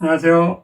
안녕하세요.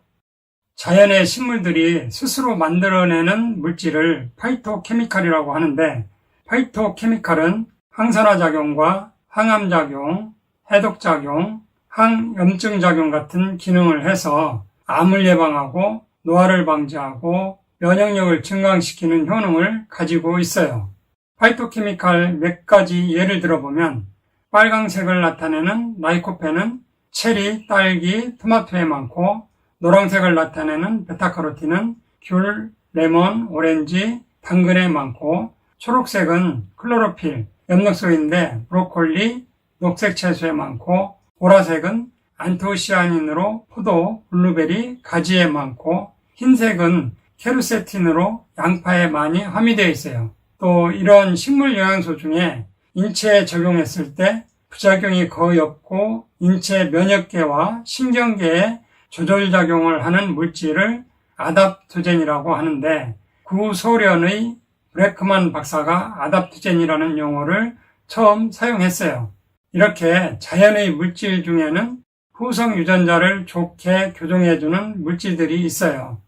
자연의 식물들이 스스로 만들어내는 물질을 파이토케미칼이라고 하는데 파이토케미칼은 항산화작용과 항암작용, 해독작용, 항염증작용 같은 기능을 해서 암을 예방하고 노화를 방지하고 면역력을 증강시키는 효능을 가지고 있어요. 파이토케미칼 몇 가지 예를 들어보면 빨강색을 나타내는 라이코펜은 체리, 딸기, 토마토에 많고 노란색을 나타내는 베타카로틴은 귤, 레몬, 오렌지, 당근에 많고 초록색은 클로로필, 엽록소인데 브로콜리, 녹색 채소에 많고 보라색은 안토시아닌으로 포도, 블루베리, 가지에 많고 흰색은 케루세틴으로 양파에 많이 함유되어 있어요. 또 이런 식물 영양소 중에 인체에 적용했을 때 부작용이 거의 없고 인체 면역계와 신경계에 조절작용을 하는 물질을 아답토젠이라고 하는데 구소련의 브레크만 박사가 아답토젠이라는 용어를 처음 사용했어요. 이렇게 자연의 물질 중에는 후성 유전자를 좋게 교정해주는 물질들이 있어요.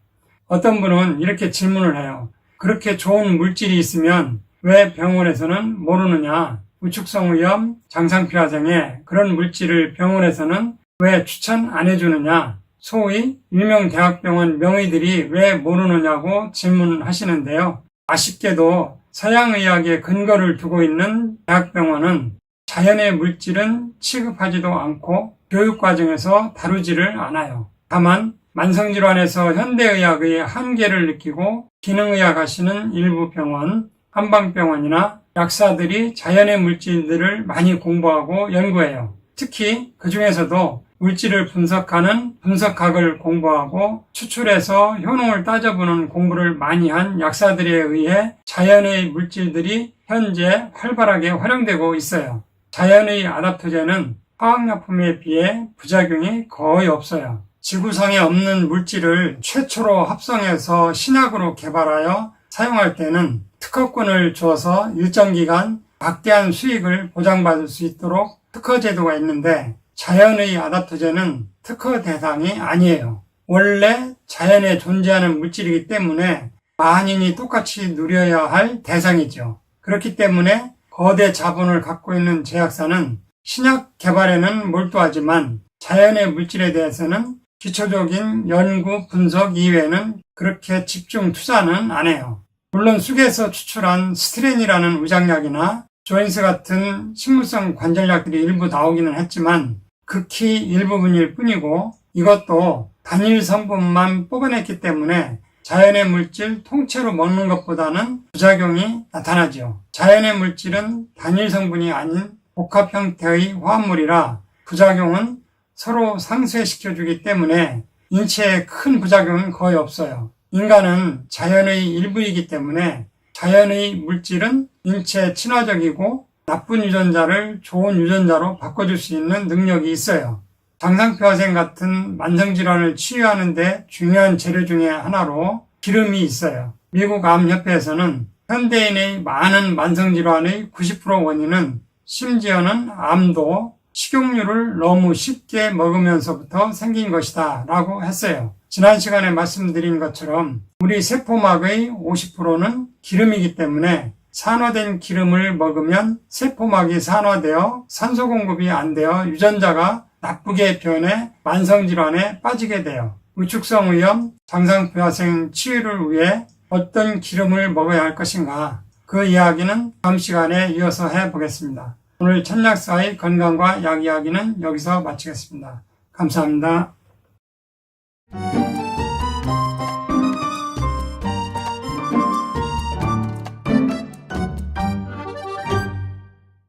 어떤 분은 이렇게 질문을 해요. 그렇게 좋은 물질이 있으면 왜 병원에서는 모르느냐? 우축성 위염, 장상피화생에 그런 물질을 병원에서는 왜 추천 안 해주느냐? 소위 유명 대학병원 명의들이 왜 모르느냐고 질문하시는데요. 아쉽게도 서양의학에 근거를 두고 있는 대학병원은 자연의 물질은 취급하지도 않고 교육과정에서 다루지를 않아요. 다만 만성질환에서 현대의학의 한계를 느끼고 기능의학 하시는 일부 병원, 한방병원이나 약사들이 자연의 물질들을 많이 공부하고 연구해요. 특히 그 중에서도 물질을 분석하는 분석학을 공부하고 추출해서 효능을 따져보는 공부를 많이 한 약사들에 의해 자연의 물질들이 현재 활발하게 활용되고 있어요. 자연의 아답토젠은 화학약품에 비해 부작용이 거의 없어요. 지구상에 없는 물질을 최초로 합성해서 신약으로 개발하여 사용할 때는 특허권을 줘서 일정 기간 막대한 수익을 보장받을 수 있도록 특허 제도가 있는데 자연의 아답토젠은 특허 대상이 아니에요. 원래 자연에 존재하는 물질이기 때문에 만인이 똑같이 누려야 할 대상이죠. 그렇기 때문에 거대 자본을 갖고 있는 제약사는 신약 개발에는 몰두하지만 자연의 물질에 대해서는 기초적인 연구 분석 이외에는 그렇게 집중 투자는 안 해요. 물론 쑥에서 추출한 스트렌이라는 의장약이나 조인스 같은 식물성 관절약들이 일부 나오기는 했지만 극히 일부분일 뿐이고 이것도 단일 성분만 뽑아냈기 때문에 자연의 물질 통째로 먹는 것보다는 부작용이 나타나죠. 자연의 물질은 단일 성분이 아닌 복합 형태의 화합물이라 부작용은 서로 상쇄시켜주기 때문에 인체에 큰 부작용은 거의 없어요. 인간은 자연의 일부이기 때문에 자연의 물질은 인체에 친화적이고 나쁜 유전자를 좋은 유전자로 바꿔줄 수 있는 능력이 있어요. 장상표화생 같은 만성질환을 치유하는데 중요한 재료 중에 하나로 기름이 있어요. 미국 암협회에서는 현대인의 많은 만성질환의 90% 원인은 심지어는 암도 식용유를 너무 쉽게 먹으면서부터 생긴 것이다 라고 했어요. 지난 시간에 말씀드린 것처럼 우리 세포막의 50%는 기름이기 때문에 산화된 기름을 먹으면 세포막이 산화되어 산소 공급이 안 되어 유전자가 나쁘게 변해 만성질환에 빠지게 돼요. 우축성 위염, 장상표화생 치유를 위해 어떤 기름을 먹어야 할 것인가 그 이야기는 다음 시간에 이어서 해보겠습니다. 오늘 천약사의 건강과 약 이야기는 여기서 마치겠습니다. 감사합니다.